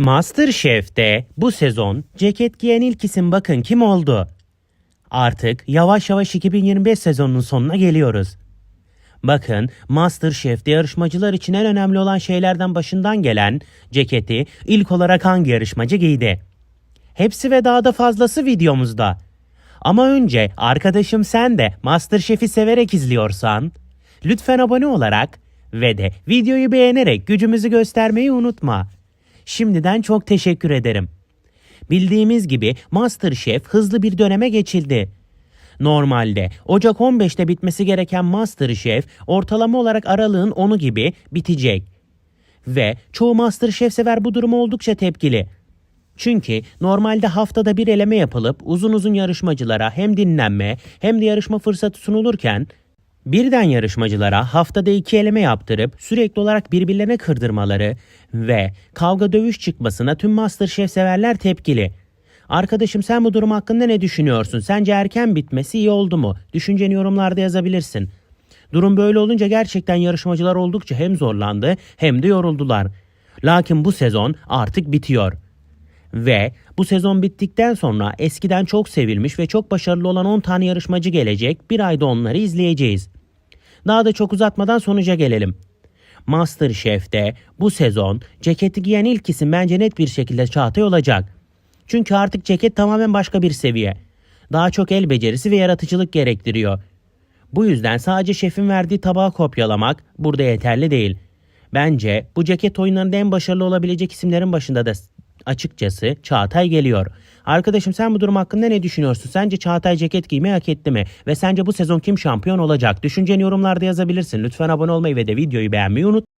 Masterchef'te bu sezon ceket giyen ilk isim bakın kim oldu? Artık yavaş yavaş 2025 sezonunun sonuna geliyoruz. Bakın Masterchef'te yarışmacılar için en önemli olan şeylerden başından gelen ceketi ilk olarak hangi yarışmacı giydi? Hepsi ve daha da fazlası videomuzda. Ama önce arkadaşım sen de Masterchef'i severek izliyorsan lütfen abone olarak ve de videoyu beğenerek gücümüzü göstermeyi unutma. Şimdiden çok teşekkür ederim. Bildiğimiz gibi MasterChef hızlı bir döneme geçildi. Normalde Ocak 15'te bitmesi gereken MasterChef ortalama olarak aralığın 10'u gibi bitecek. Ve çoğu MasterChef sever bu duruma oldukça tepkili. Çünkü normalde haftada bir eleme yapılıp uzun uzun yarışmacılara hem dinlenme hem de yarışma fırsatı sunulurken birden yarışmacılara haftada iki eleme yaptırıp sürekli olarak birbirlerine kırdırmaları ve kavga dövüş çıkmasına tüm Masterchef severler tepkili. Arkadaşım sen bu durum hakkında ne düşünüyorsun? Sence erken bitmesi iyi oldu mu? Düşünceni yorumlarda yazabilirsin. Durum böyle olunca gerçekten yarışmacılar oldukça hem zorlandı hem de yoruldular. Lakin bu sezon artık bitiyor. Ve bu sezon bittikten sonra eskiden çok sevilmiş ve çok başarılı olan 10 tane yarışmacı gelecek. Bir ayda onları izleyeceğiz. Daha da çok uzatmadan sonuca gelelim. Masterchef'te bu sezon ceketi giyen ilk isim bence net bir şekilde Çağatay olacak. Çünkü artık ceket tamamen başka bir seviye. Daha çok el becerisi ve yaratıcılık gerektiriyor. Bu yüzden sadece şefin verdiği tabağı kopyalamak burada yeterli değil. Bence bu ceket oyunlarında en başarılı olabilecek isimlerin başında da açıkçası Çağatay geliyor. Arkadaşım sen bu durum hakkında ne düşünüyorsun? Sence Çağatay ceket giymeyi hak etti mi? Ve sence bu sezon kim şampiyon olacak? Düşünceni yorumlarda yazabilirsin. Lütfen abone olmayı ve de videoyu beğenmeyi unutma.